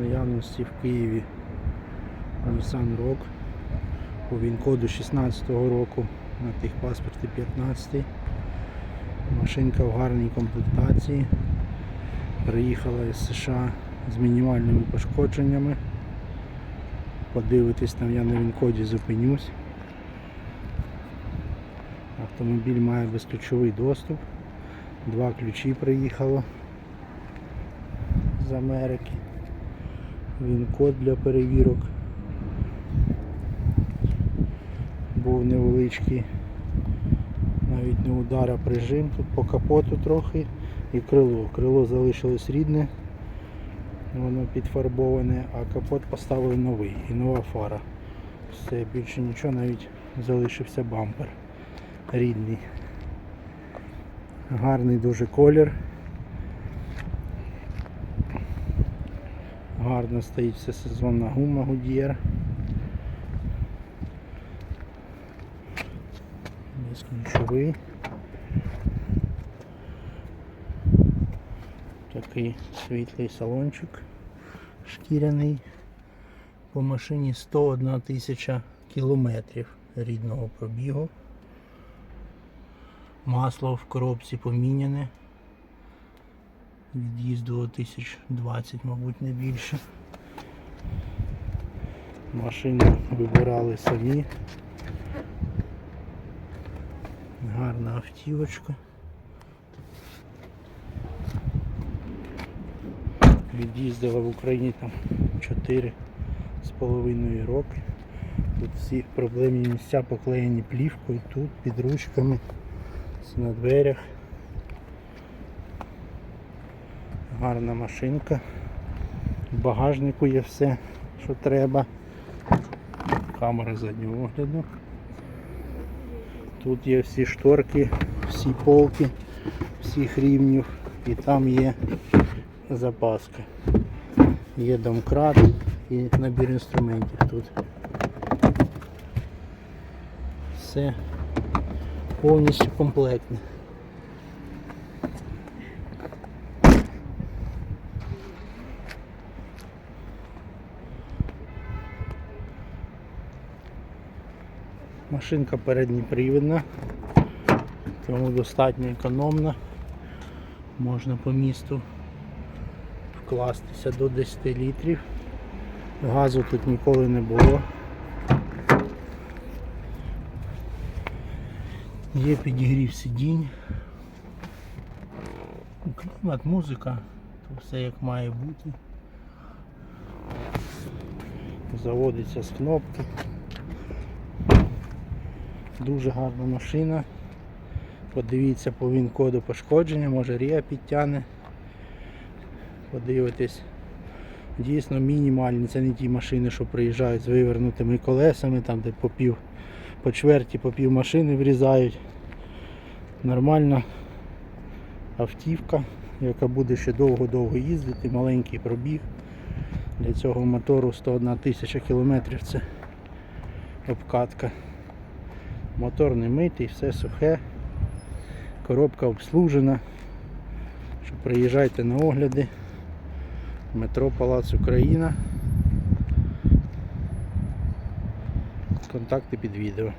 наявності в Києві Nissan Rogue по ВІН-коду 16-го року на техпаспорті 15 Машинка в гарній комплектації. Приїхала із США з мінімальними пошкодженнями. Подивитись там я на ВІН-коді зупинюсь. Автомобіль має безключовий доступ. Два ключі приїхало з Америки. Він код для перевірок. Був невеличкий, навіть не удар, а прижим тут по капоту трохи і крило. Крило залишилось рідне, воно підфарбоване, а капот поставили новий і нова фара. Все, більше нічого, навіть залишився бампер рідний. Гарний дуже колір. Гарно стоїть всесезонна гума Goodyear. Безключовий. Такий світлий салончик шкіряний. По машині 101 тисяча кілометрів рідного пробігу. Масло в коробці поміняне. Від'їзду 1020, мабуть, не більше. Машину вибирали самі. Гарна автівочка. Від'їздила в Україні там 4 з половиною роки. Тут всі проблемні місця поклеєні плівкою, тут під ручками, на дверях. Гарна машинка. В багажнику є все, що треба. Камера заднього огляду. Тут є всі шторки, всі полки, всіх рівнів і там є запаска. Є домкрат і набір інструментів тут. Все повністю комплектне. Машинка передньопривідна, тому достатньо економна. Можна по місту вкластися до 10 літрів. Газу тут ніколи не було. Є підігрів сидінь. Клімат, музика, то все як має бути. Заводиться з кнопки. Дуже гарна машина. Подивіться по він-коду пошкодження, може рія підтягне. Подивитись. Дійсно мінімальні, це не ті машини, що приїжджають з вивернутими колесами, там де по пів, по чверті, по пів машини врізають. Нормальна автівка, яка буде ще довго-довго їздити, маленький пробіг. Для цього мотору 101 тисяча кілометрів це обкатка. Мотор не митий, все сухе, коробка обслужена. Що приїжджайте на огляди. Метро Палац Україна. Контакти під відео.